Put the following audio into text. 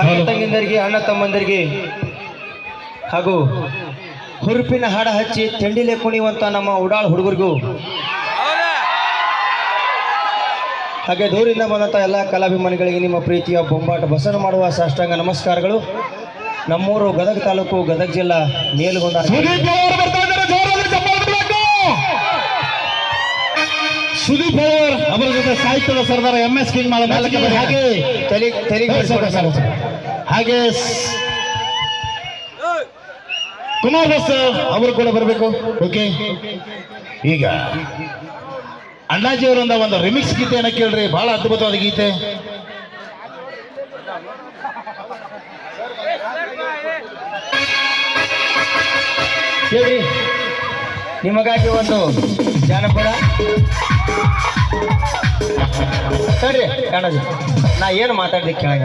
ಅಕ್ಕ ತಂಗಿಂದರಿಗೆ, ಅಣ್ಣ ತಮ್ಮಂದರಿಗೆ ಹಾಗೂ ಹುರುಪಿನ ಹಾಡ ಹಚ್ಚಿ ತಿಂಡಿಲೆ ಕುಣಿಯುವಂತ ನಮ್ಮ ಉಡಾಳ್ ಹುಡುಗರಿಗೂ ಹಾಗೆ ದೂರಿಂದ ಬಂದಂಥ ಎಲ್ಲ ಕಲಾಭಿಮಾನಿಗಳಿಗೆ ನಿಮ್ಮ ಪ್ರೀತಿಯ ಬೊಂಬಾಟ. ಬಸನ ಮಾಡುವ ಸಾಷ್ಟಾಂಗ ನಮಸ್ಕಾರಗಳು. ನಮ್ಮೂರು ಗದಗ ತಾಲೂಕು ಗದಗ ಜಿಲ್ಲಾ ಮೇಲುಗೊಂಡ ಸುದೀಪ್ ಅವರು ಅವರ ಜೊತೆ ಸಾಹಿತ್ಯದ ಸರ್ದಾರ ಎಂ ಎಸ್ ಕಿಂಗ್ ಮಾಡ ಮೇಲಕ್ಕೆ ಬನ್ನಿ. ಹಾಗೆ. ಹಾಗೆ ಕುಮಾರ್ ದಾಸ್ ಅವರು ಕೂಡ ಬರಬೇಕು. ಓಕೆ. ಈಗ ಅಣ್ಣಾಜಿ ಅವರಿಂದ ಒಂದು ರಿಮಿಕ್ಸ್ ಗೀತೆಯನ್ನ ಕೇಳ್ರಿ. ಬಹಳ ಅದ್ಭುತವಾದ ಗೀತೆ. ಹೇಳಿ ನಿಮಗಾಗಿ ಒಂದು ಜಾನಪದ. ಸರಿ ಕಾಣೋದು. ನಾ ಏನು ಮಾತಾಡ್ಲಿಕ್ಕೆ ಕೇಳಾಗ